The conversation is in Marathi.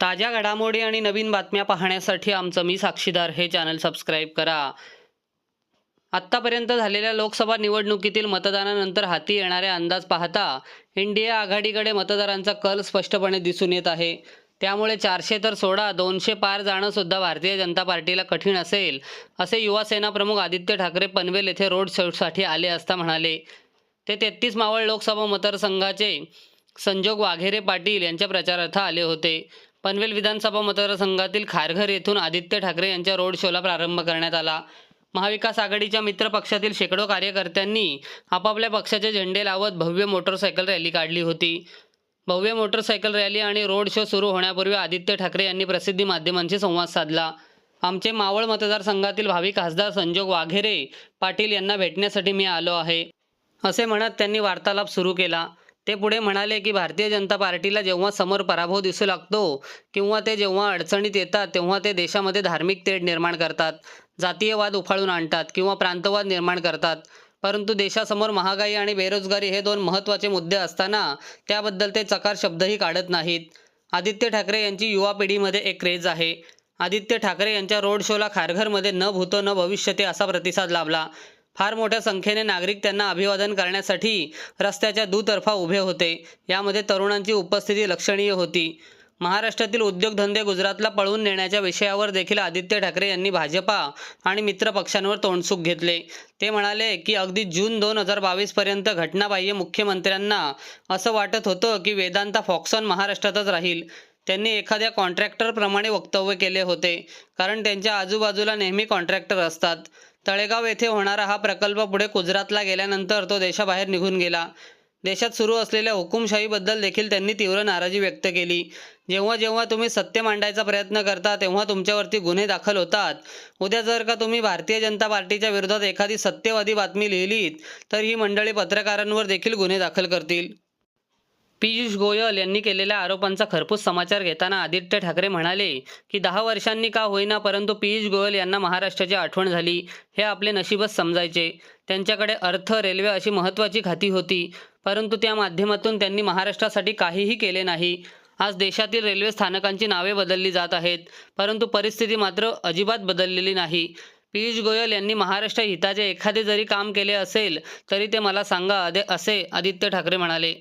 ताज्या घडामोडी आणि नवीन बातम्या पाहण्यासाठी आमचं मी साक्षीदार हे चॅनल सबस्क्राईब करा. आत्तापर्यंत झालेल्या लोकसभा निवडणुकीतील मतदानानंतर हाती येणारे अंदाज पाहता इंडिया आघाडीकडे मतदारांचा कल स्पष्टपणे दिसून येत आहे. त्यामुळे चारशे तर सोडा दोनशे पार जाणं सुद्धा भारतीय जनता पार्टीला कठीण असेल असे युवा सेना प्रमुख आदित्य ठाकरे पनवेल येथे रोड शोसाठी आले असता म्हणाले. ते तेहतीस मावळ लोकसभा मतदारसंघाचे संजोग वाघेरे पाटील यांच्या प्रचारार्थ आले होते. पनवेल विधानसभा मतदारसंघातील खारघर येथून आदित्य ठाकरे यांच्या रोड शोला प्रारंभ करण्यात आला. महाविकास आघाडीच्या मित्र पक्षातील शेकडो कार्यकर्त्यांनी आपापल्या पक्षाचे झेंडे लावत भव्य मोटरसायकल रॅली काढली होती. भव्य मोटरसायकल रॅली आणि रोड शो सुरू होण्यापूर्वी आदित्य ठाकरे यांनी प्रसिद्धी माध्यमांशी संवाद साधला. आमचे मावळ मतदारसंघातील भावी खासदार संजोग वाघेरे पाटील यांना भेटण्यासाठी मी आलो आहे. असे म्हणत त्यांनी वार्तालाप सुरू केला. ते पुढे म्हणाले की भारतीय जनता पार्टीला जेव्हा समोर पराभव दिसू लागतो किंवा ते जेव्हा अडचणीत येतात तेव्हा ते देशामध्ये धार्मिक तेढ निर्माण करतात जातीयवाद उफाळून आणतात किंवा प्रांतवाद निर्माण करतात. परंतु देशासमोर महागाई आणि बेरोजगारी हे दोन महत्त्वाचे मुद्दे असताना त्याबद्दल ते चकार शब्दही काढत नाहीत. आदित्य ठाकरे यांची युवा पिढीमध्ये एक क्रेज आहे. आदित्य ठाकरे यांच्या रोड शोला खारघरमध्ये न भूतो न भविष्यते असा प्रतिसाद लाभला. फार मोठ्या संख्येने नागरिक त्यांना अभिवादन करण्यासाठी रस्त्याच्या दुतर्फा उभे होते. यामध्ये तरुणांची उपस्थिती लक्षणीय होती. महाराष्ट्रातील उद्योगधंदे गुजरातला पळवून नेण्याच्या विषयावर देखील आदित्य ठाकरे यांनी भाजपा आणि मित्र पक्षांवर तोंडसुख घेतले. ते म्हणाले की अगदी जून दोन हजार बावीसपर्यंत घटनाबाह्य मुख्यमंत्र्यांना असं वाटत होतं की वेदांता फॉक्सॉन महाराष्ट्रातच राहील. त्यांनी एखाद्या कॉन्ट्रॅक्टरप्रमाणे वक्तव्य केले होते कारण त्यांच्या आजूबाजूला नेहमी कॉन्ट्रॅक्टर असतात. तळेगाव येथे होणारा हा प्रकल्प पुढे गुजरातला गेल्यानंतर तो देशाबाहेर निघून गेला. देशात सुरू असलेल्या हुकुमशाहीबद्दल देखील त्यांनी तीव्र नाराजी व्यक्त केली. जेव्हा जेव्हा तुम्ही सत्य मांडायचा प्रयत्न करता तेव्हा तुमच्यावरती गुन्हे दाखल होतात. उद्या जर का तुम्ही भारतीय जनता पार्टीच्या विरोधात एखादी सत्यवादी बातमी लिहिलीत तर ही मंडळी पत्रकारांवर देखील गुन्हे दाखल करतील. पियुष गोयल यांनी केलेल्या आरोपांचा खरपूस समाचार घेताना आदित्य ठाकरे म्हणाले की दहा वर्षांनी का होईना परंतु पियुष गोयल यांना महाराष्ट्राची आठवण झाली. हे आपले नशीबच समजायचे. त्यांच्याकडे अर्थ रेल्वे अशी महत्त्वाची खाती होती परंतु त्या माध्यमातून त्यांनी महाराष्ट्रासाठी काहीही केले नाही. आज देशातील रेल्वे स्थानकांची नावे बदलली जात आहेत परंतु परिस्थिती मात्र अजिबात बदललेली नाही. पियुष गोयल यांनी महाराष्ट्र हिताचे एखादे जरी काम केले असेल तरी ते मला सांगा अदे असे आदित्य ठाकरे म्हणाले.